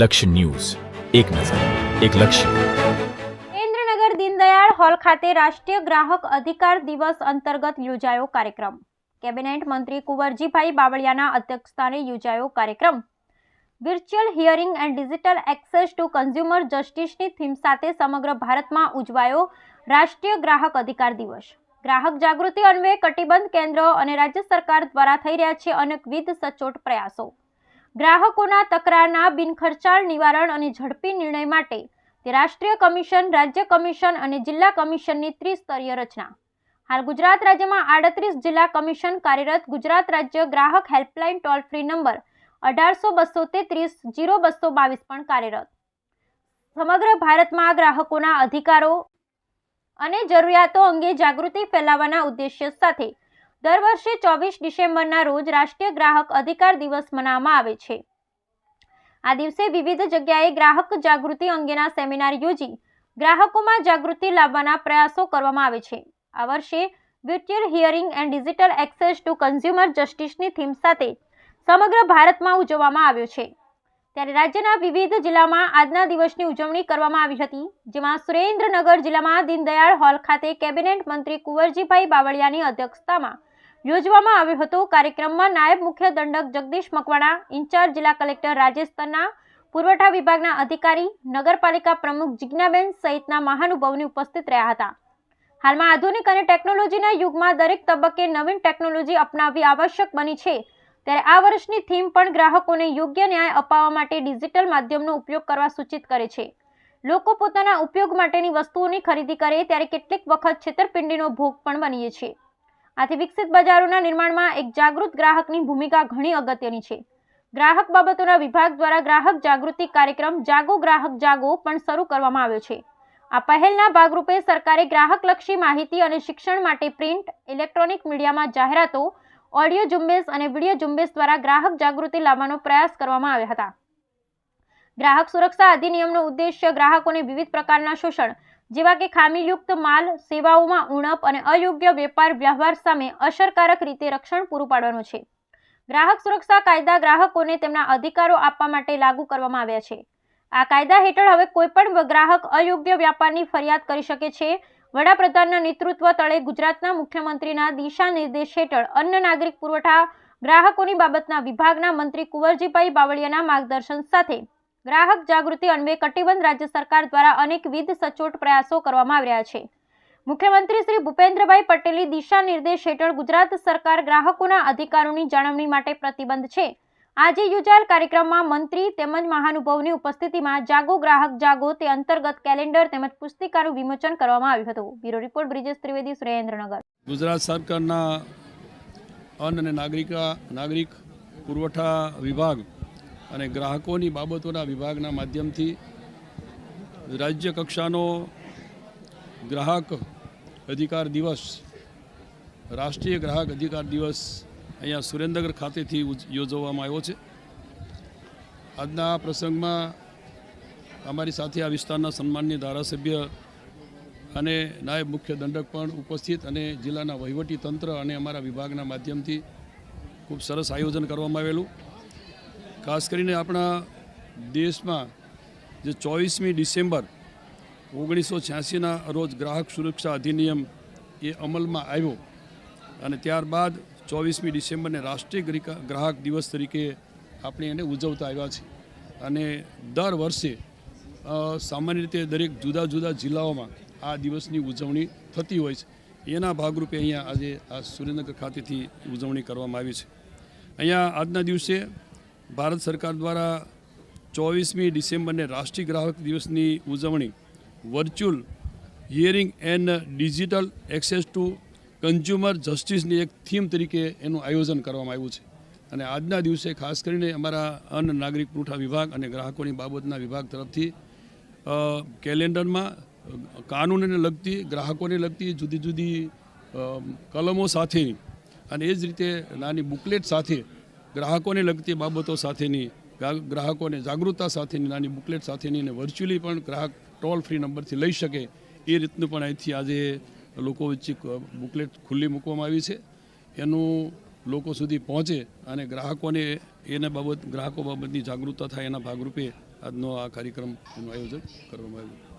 લક્ષ્ય ન્યૂઝ. એક નજર, એક લક્ષ્ય. સુરેન્દ્રનગર દીનદયાળ હોલ ખાતે રાષ્ટ્રીય ગ્રાહક અધિકાર દિવસ અંતર્ગત યોજાયો કાર્યક્રમ. કેબિનેટ મંત્રી કુંવરજીભાઈ બાવળિયાના અધ્યક્ષસ્થાને યોજાયો કાર્યક્રમ. Virtual hearing and digital access to consumer જસ્ટિસની theme સાથે સમગ્ર ભારતમાં ઉજવાયો રાષ્ટ્રીય ગ્રાહક અધિકાર દિવસ. ગ્રાહક જાગૃતિ અન્વયે કટિબંધ કેન્દ્ર અને રાજ્ય સરકાર દ્વારા થઈ રહ્યા છે અનેકવિધ સચોટ પ્રયાસો. ગ્રાહકોના તકરારના બિનખર્ચાળ નિવારણ અને ઝડપી નિર્ણય માટે તે રાષ્ટ્રીય કમિશન, રાજ્ય કમિશન અને જિલ્લા કમિશનની ત્રિસ્તરીય રચના. હાલ ગુજરાત રાજ્યમાં આડત્રીસ જિલ્લા કમિશન કાર્યરત ગુજરાત રાજ્ય ગ્રાહક હેલ્પલાઇન ટોલ ફ્રી નંબર અઢારસો બસો તેત્રીસ જીરો બસો બાવીસ પણ કાર્યરત. સમગ્ર ભારતમાં ગ્રાહકોના અધિકારો અને જરૂરિયાતો અંગે જાગૃતિ ફેલાવવાના ઉદ્દેશ્ય સાથે દર વર્ષે ચોવીસ ડિસેમ્બરના રોજ રાષ્ટ્રીય ગ્રાહક અધિકાર દિવસ મનાવવામાં આવે છે. આ દિવસે વિવિધ જગ્યાએ ગ્રાહક જાગૃતિ અંગેના સેમિનાર યોજી ગ્રાહકોમાં જાગૃતિ લાવવાના પ્રયાસો કરવામાં આવે છે. આ વર્ષે virtual hearing and digital access to consumer જસ્ટિસની theme સાથે સમગ્ર ભારતમાં ઉજવવામાં આવ્યો છે. ત્યારે રાજ્યના વિવિધ જિલ્લામાં આજના દિવસની ઉજવણી કરવામાં આવી હતી, જેમાં સુરેન્દ્રનગર જિલ્લામાં દીનદયાળ હોલ ખાતે કેબિનેટ મંત્રી કુંવરજીભાઈ બાવળિયાની અધ્યક્ષતામાં યોજવામાં આવ્યો હતો. કાર્યક્રમમાં નાયબ મુખ્ય દંડક જગદીશ મકવાણા, ઇન્ચાર્જ જિલ્લા કલેક્ટર રાજસ્થાનના પુરવઠા વિભાગના અધિકારી, નગરપાલિકા પ્રમુખ જિજ્ઞાબેન સહિતના મહાનુભાવોની ઉપસ્થિત રહ્યા હતા. હાલમાં આધુનિક અને ટેકનોલોજીના યુગમાં દરેક તબક્કે નવીન ટેકનોલોજી અપનાવવી આવશ્યક બની છે. ત્યારે આ વર્ષની થીમ પણ ગ્રાહકોને યોગ્ય ન્યાય અપાવવા માટે ડિજિટલ માધ્યમનો ઉપયોગ કરવા સૂચિત કરે છે. લોકો પોતાના ઉપયોગ માટેની વસ્તુઓની ખરીદી કરે, ત્યારે કેટલીક વખત છેતરપિંડીનો ભોગ પણ બનીએ છે આથી વિકસિત બજારોના નિર્માણમાં એક જાગૃત ગ્રાહકની ભૂમિકા ઘણી અગત્યની છે. ગ્રાહક બાબતોના વિભાગ દ્વારા ગ્રાહક જાગૃતિ કાર્યક્રમ જાગો ગ્રાહક જાગો પણ શરૂ કરવામાં આવ્યો છે. આ પહેલના ભાગરૂપે સરકારે ગ્રાહકલક્ષી માહિતી અને શિક્ષણ માટે પ્રિન્ટ, ઇલેક્ટ્રોનિક મીડિયામાં જાહેરાતો, ઓડિયો ઝુંબેશ અને વીડિયો ઝુંબેશ દ્વારા ગ્રાહક જાગૃતિ લાવવાનો પ્રયાસ કરવામાં આવ્યા હતા. ગ્રાહક સુરક્ષા અધિનિયમનો ઉદ્દેશ્ય ગ્રાહકોને વિવિધ પ્રકારના શોષણ જેવા કે ખામીયુક્ત માલ, સેવાઓમાં ઉણપ અને અયોગ્ય વેપાર વ્યવહાર સામે અસરકારક રીતે રક્ષણ પૂરું પાડવાનું છે. ગ્રાહક સુરક્ષા કાયદા ગ્રાહકોને તેમના અધિકારો આપવા માટે લાગુ કરવામાં આવ્યા છે. આ કાયદા હેઠળ હવે કોઈપણ ગ્રાહક અયોગ્ય વ્યાપારની ફરિયાદ કરી શકે છે. વડાપ્રધાનના નેતૃત્વ તળે ગુજરાતના મુખ્યમંત્રીના દિશા નિર્દેશ હેઠળ અન્ન નાગરિક પુરવઠા ગ્રાહકોની બાબતના વિભાગના મંત્રી કુંવરજીભાઈ બાવળિયાના માર્ગદર્શન સાથે ગ્રાહક જાગૃતિ અન્વયે કટિબંધ રાજ્ય સરકાર દ્વારા અનેકવિધ સચોટ પ્રયાસો કરવામાં આવી રહ્યા છે. મુખ્યમંત્રી શ્રી ભૂપેન્દ્રભાઈ પટેલની દિશા નિર્દેશ હેઠળ ગુજરાત સરકાર ગ્રાહકોના અધિકારોની જાળવણી માટે પ્રતિબંધ છે. આજે યોજાયેલ કાર્યક્રમમાં મંત્રી તેમજ મહાનુભાવોની ઉપસ્થિતિમાં જાગો ગ્રાહક જાગો તે અંતર્ગત કેલેન્ડર તેમજ પુસ્તિકાનું વિમોચન કરવામાં આવ્યું હતું. Bureau report, Brijesh Trivedi, Surendranagar. Gujarat સરકારના અન્ન અને નાગરિકા, નાગરિક પુરવઠા વિભાગ અને ગ્રાહકોની બાબતોના વિભાગના માધ્યમથી રાજ્ય કક્ષાનો ગ્રાહક અધિકાર દિવસ, રાષ્ટ્રીય ગ્રાહક અધિકાર દિવસ અહીંયા સુરેન્દ્રનગર ખાતેથી યોજવામાં આવ્યો છે. આજના આ પ્રસંગમાં અમારી સાથે આ વિસ્તારના સન્માનની ધારાસભ્ય અને નાયબ મુખ્ય દંડક પણ ઉપસ્થિત અને જિલ્લાના વહીવટી તંત્ર અને અમારા વિભાગના માધ્યમથી ખૂબ સરસ આયોજન કરવામાં આવેલું. ખાસ કરીને આપણા દેશમાં જે ચોવીસમી ડિસેમ્બર ઓગણીસો છ્યાસીના રોજ ગ્રાહક સુરક્ષા અધિનિયમ એ અમલમાં આવ્યો અને ત્યારબાદ ચોવીસમી ડિસેમ્બરને રાષ્ટ્રીય ગ્રાહક દિવસ તરીકે આપણે એને ઉજવતા આવ્યા છીએ. અને દર વર્ષે સામાન્ય રીતે દરેક જુદા જુદા જિલ્લાઓમાં આ દિવસની ઉજવણી થતી હોય છે. એના ભાગરૂપે અહીંયા આજે આ સુરેન્દ્રનગર ખાતેથી ઉજવણી કરવામાં આવી છે. અહીંયા આજના દિવસે ભારત સરકાર દ્વારા ચોવીસમી ડિસેમ્બરને રાષ્ટ્રીય ગ્રાહક દિવસની ઉજવણી virtual hearing and digital access to consumer જસ્ટિસની એક થીમ તરીકે એનું આયોજન કરવામાં આવ્યું છે. અને આજના દિવસે ખાસ કરીને અમારા અન્ન નાગરિક પુરવઠા વિભાગ અને ગ્રાહકોની બાબતના વિભાગ તરફથી કેલેન્ડરમાં કાનૂનને લગતી, ગ્રાહકોને લગતી જુદી જુદી કલમો સાથેની અને એ જ રીતે નાની બુકલેટ સાથે ગ્રાહકોને લગતી બાબતો સાથેની ગ્રાહકોને જાગૃતતા સાથેની, નાની બુકલેટ સાથેની અને વર્ચ્યુઅલી પણ ગ્રાહક ટોલ ફ્રી નંબરથી લઈ શકે એ રીતનું પણ અહીંથી આજે લોકો વચ્ચે બુકલેટ ખુલ્લી મૂકવામાં આવી છે. એનું લોકો સુધી પહોંચે અને ગ્રાહકોને એના બાબત, ગ્રાહકો બાબતની જાગૃતતા થાય એના ભાગરૂપે આજનો આ કાર્યક્રમ એનું આયોજન કરવામાં આવ્યું.